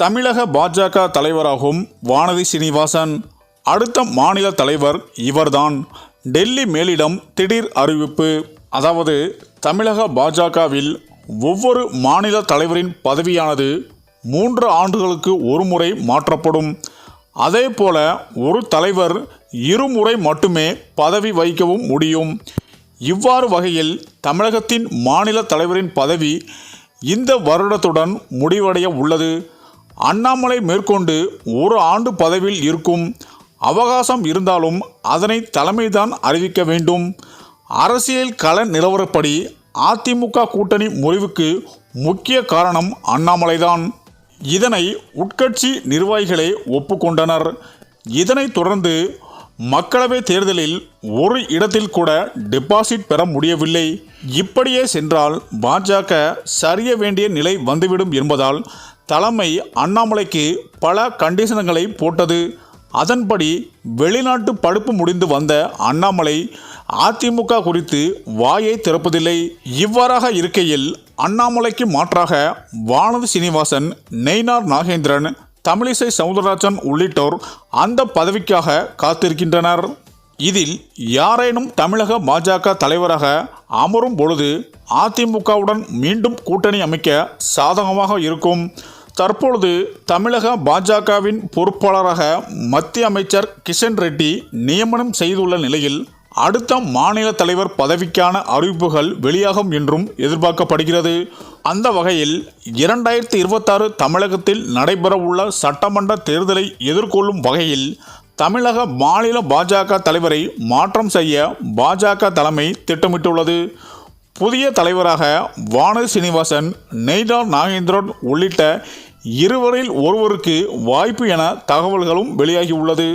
தமிழக பாஜக தலைவராகும் வானதி சீனிவாசன் அடுத்த மாநில தலைவர் இவர்தான். டெல்லி மேலிடம் திடீர் அறிவிப்பு. அதாவது தமிழக பாஜகவில் ஒவ்வொரு மாநில தலைவரின் பதவியானது மூன்று ஆண்டுகளுக்கு ஒரு முறை மாற்றப்படும். அதே போல ஒரு தலைவர் இருமுறை மட்டுமே பதவி வகிக்கவும் முடியும். இவ்வாறு வகையில் தமிழகத்தின் மாநில தலைவரின் பதவி இந்த வருடத்துடன் முடிவடைய உள்ளது. அண்ணாமலை மேற்கொண்டு ஒரு ஆண்டு பதவியில் இருக்கும் அவகாசம் இருந்தாலும் அதனை தலைமைதான் அறிவிக்க வேண்டும். அரசியல் கள நிலவரப்படி அதிமுக கூட்டணி முறிவுக்கு முக்கிய காரணம் அண்ணாமலைதான். இதனை உட்கட்சி நிர்வாகிகளே ஒப்புக்கொண்டனர். இதனைத் தொடர்ந்து மக்களவை தேர்தலில் ஒரு இடத்தில் கூட டெபாசிட் பெற முடியவில்லை. இப்படியே சென்றால் பாஜக சரிய வேண்டிய நிலை வந்துவிடும் என்பதால் தலைமை அண்ணாமலைக்கு பல கண்டிஷன்களை போட்டது. அதன்படி வெளிநாட்டு படுப்பு முடிந்து வந்த அண்ணாமலை அதிமுக குறித்து வாயை திறப்பதில்லை. இவ்வாறாக இருக்கையில் அண்ணாமலைக்கு மாற்றாக வானதி சீனிவாசன் நெய்னார் நாகேந்திரன் தமிழிசை சவுந்தரராஜன் உள்ளிட்டோர் அந்த பதவிக்காக காத்திருக்கின்றனர். இதில் யாரேனும் தமிழக பாஜக தலைவராக அமரும் பொழுது அதிமுகவுடன் மீண்டும் கூட்டணி அமைக்க சாதகமாக இருக்கும். தற்பொழுது தமிழக பாஜகவின் பொறுப்பாளராக மத்திய அமைச்சர் கிஷன் ரெட்டி நியமனம் செய்துள்ள நிலையில் அடுத்த மாநில தலைவர் பதவிக்கான அறிவிப்புகள் வெளியாகும் என்றும் எதிர்பார்க்கப்படுகிறது. அந்த வகையில் இரண்டாயிரத்தி இருபத்தாறு தமிழகத்தில் நடைபெறவுள்ள சட்டமன்ற தேர்தலை எதிர்கொள்ளும் வகையில் தமிழக மாநில பாஜக தலைவரை மாற்றம் செய்ய பாஜக தலைமை திட்டமிட்டுள்ளது. புதிய தலைவராக வானதி சீனிவாசன் நெய்டா நாகேந்திரன் உள்ளிட்ட இருவரில் ஒருவருக்கு வாய்ப்பு என தகவல்களும் வெளியாகியுள்ளது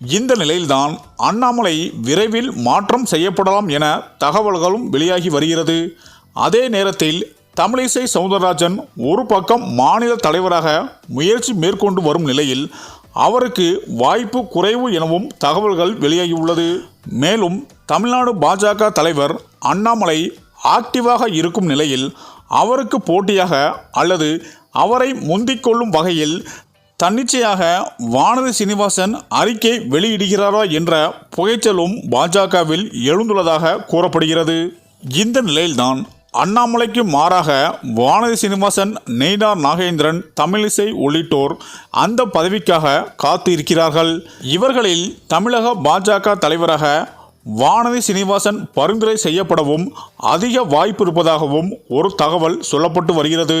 இந்த நிலையில்தான் அண்ணாமலை விரைவில் மாற்றம் செய்யப்படலாம் என தகவல்களும் வெளியாகி வருகிறது. அதே நேரத்தில் தமிழிசை சவுந்தரராஜன் ஒரு பக்கம் மாநில தலைவராக முயற்சி மேற்கொண்டு வரும் நிலையில் அவருக்கு வாய்ப்பு குறைவு எனவும் தகவல்கள் வெளியாகியுள்ளது மேலும் தமிழ்நாடு பாஜக தலைவர் அண்ணாமலை ஆக்டிவாக இருக்கும் நிலையில் அவருக்கு போட்டியாக அல்லது அவரை முந்திக் கொள்ளும் வகையில் தன்னிச்சையாக வானதி சீனிவாசன் அறிக்கை வெளியிடுகிறாரா என்ற புகைச்சலும் பாஜகவில் எழுந்துள்ளதாக கூறப்படுகிறது. இந்த நிலையில்தான் அண்ணாமலைக்கு மாறாக வானதி சீனிவாசன் நெய்னார் நாகேந்திரன் தமிழிசை உள்ளிட்டோர் அந்த பதவிக்காக காத்து இருக்கிறார்கள் இவர்களில் தமிழக பாஜக தலைவராக வானதி சீனிவாசன் பரிந்துரை செய்யப்படவும் அதிக வாய்ப்பு இருப்பதாகவும் ஒரு தகவல் சொல்லப்பட்டு வருகிறது.